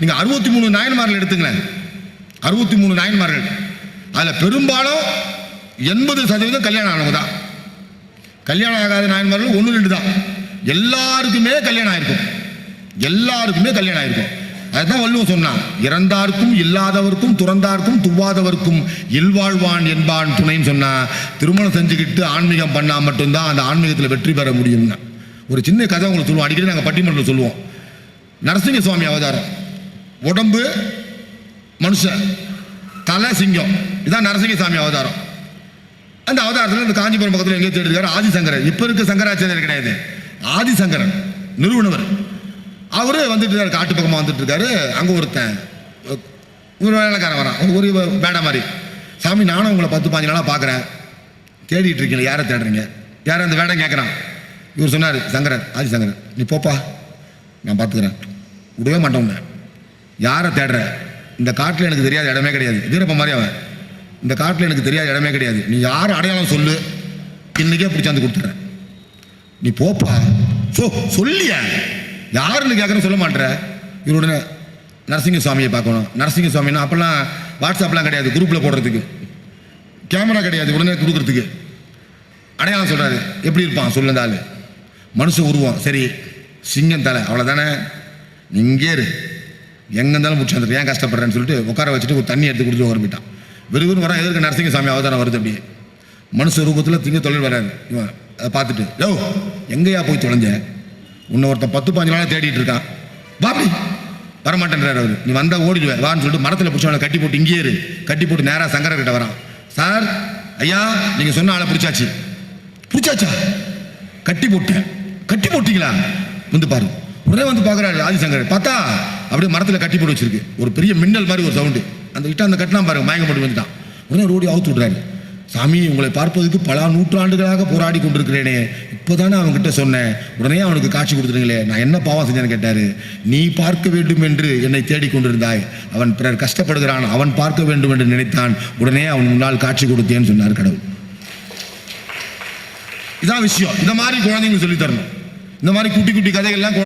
நீங்க அறுபத்தி மூணு நாயன்மார்கள் எடுத்துங்களேன். அறுபத்தி மூணு நாயன்மார்கள். அதுல பெரும்பாலும் எண்பது சதவீதம் கல்யாணம் ஆனவங்க தான். கல்யாணம் ஆகாத நாயன்மார்கள் ஒன்று ரெண்டு தான். எல்லாருக்குமே கல்யாணம் ஆயிருக்கும். எல்லாருக்குமே கல்யாணம் ஆயிருக்கும். அதுதான் வள்ளுவன் சொன்னான். இறந்தார்க்கும் இல்லாதவர்க்கும் துறந்தார்க்கும் துவாதவர்க்கும் இல்வாழ்வான் என்பான் துணைன்னு சொன்னா திருமணம் செஞ்சுக்கிட்டு ஆன்மீகம் பண்ணால் மட்டும்தான் அந்த ஆன்மீகத்தில் வெற்றி பெற முடியும்னா. ஒரு சின்ன கதை உங்களுக்கு சொல்லுவோம். அடிக்கடி நாங்கள் பட்டிமன்றத்தில் சொல்லுவோம். நரசிங்க சுவாமி அவதாரம். உடம்பு மனுஷன் தலை சிங்கம். இதான் நரசிங்க சாமி அவதாரம். அந்த அவதாரத்தில் இந்த காஞ்சிபுரம் பக்கத்தில் எங்கேயோ தேடிருக்காரு ஆதிசங்கரன் இப்போ இருக்க சங்கராச்சாரியர் கிடையாது. ஆதிசங்கரன் நிறுவனவர். அவரு வந்துட்டு இருக்காரு காட்டு பக்கமாக வந்துட்டு இருக்காரு அங்கே ஒருத்தன் ஒரு வேலைக்காரன் வரான். ஒரு வேடை மாதிரி. சாமி நானும் உங்களை பத்து பாஞ்சு நாளாக பார்க்குறேன் தேடிட்டு இருக்கீங்க யாரை தேடுறீங்க? யாரை அந்த வேடம் கேட்குறான் இவர் சொன்னார் சங்கரன் ஆதிசங்கரன். நீ போப்பா நான் பார்த்துக்கிறேன் விடவே மாட்டோம்னேன் யாரை தேடுற? இந்த காட்டில் எனக்கு தெரியாத இடமே கிடையாது. வீரப்ப மாதிரி அவன். இந்த காட்டில் எனக்கு தெரியாத இடமே கிடையாது. நீ யார் அடையாளம் சொல்லு. இன்னைக்கே பிடிச்சாந்து கொடுத்துட்றேன் நீ போப்பா. சோ சொல்லியா. யாருன்னு கேட்குறேன் சொல்ல மாட்டேற. இவர் உடனே நரசிங்க சுவாமியை பார்க்கணும். நரசிங்க சுவாமின்னா அப்போல்லாம் வாட்ஸ்அப்லாம் கிடையாது. குரூப்பில் போடுறதுக்கு. கேமரா கிடையாது. உடனே கொடுக்குறதுக்கு. அடையாளம் சொல்கிறாரு எப்படி இருப்பான்? சொல்லுந்த ஆள். மனுஷ உருவம். சரி. சிங்கம் தலை. அவ்வளோதானே நீ இங்கே இரு. எங்கே இருந்தாலும் முடிச்சு வந்துட்டு ஏன் கஷ்டப்படுறேன்னு சொல்லிட்டு உட்கார வச்சுட்டு ஒரு தண்ணி எடுத்து கொடுத்து உரம்பிட்டான் வெறும் வர எதிர்க்க நரசிங்க சாமி அவதாரம் வருது அப்படியே. மனுஷ ரூபத்தில் திங்க தொழில் வராது. இவன் அதை பார்த்துட்டு யோ எங்கேயா போய் தொலைஞ்ச? உன்னை ஒருத்தன் பத்து பாஞ்சு நாளாக தேடிட்டு இருக்கான். பாப்பி வரமாட்டேன்றார் அவர். நீ வந்தால் ஓடிடுவேன் வான்னு சொல்லிட்டு மரத்தில் பிடிச்சவனை கட்டி போட்டு இங்கேயே இரு. கட்டி போட்டு நேராக சங்கரக்கிட்ட வரான். சார் ஐயா நீங்கள் சொன்ன ஆளை பிடிச்சாச்சு. பிடிச்சாச்சா? கட்டி போட்டேன். கட்டி போட்டீங்களா? வந்து பாரு. உடனே வந்து பார்க்குறாரு ஆதிசங்கர். பார்த்தா? அப்படியே மரத்தில் கட்டி போட்டு வச்சிருக்கு. ஒரு பெரிய மின்னல் மாதிரி ஒரு சவுண்டு அந்த கிட்ட அந்த கட்டினா பாருங்க மயங்க மட்டும் வந்துட்டான் உடனே ரோடி அவுத்து விட்றாரு. சாமி உங்களை பார்ப்பதற்கு பல நூற்றாண்டுகளாக போராடி கொண்டிருக்கிறேனே. இப்போதானே அவன்கிட்ட சொன்னேன். உடனே அவனுக்கு காட்சி கொடுத்துருங்களே நான் என்ன பாவம் செஞ்சேன்னு கேட்டாரு. நீ பார்க்க வேண்டும் என்று என்னை தேடிக் கொண்டிருந்தாய். அவன் பிறர் கஷ்டப்படுகிறான். அவன் பார்க்க வேண்டும் என்று நினைத்தான். உடனே அவன் முன்னால் காட்சி கொடுத்தேன்னு சொன்னார் கடவுள். இதான் விஷயம். இந்த மாதிரி குழந்தைங்களுக்கு சொல்லித்தரணும் இந்த மாதிரி குட்டி குட்டி கதைகள்லாம்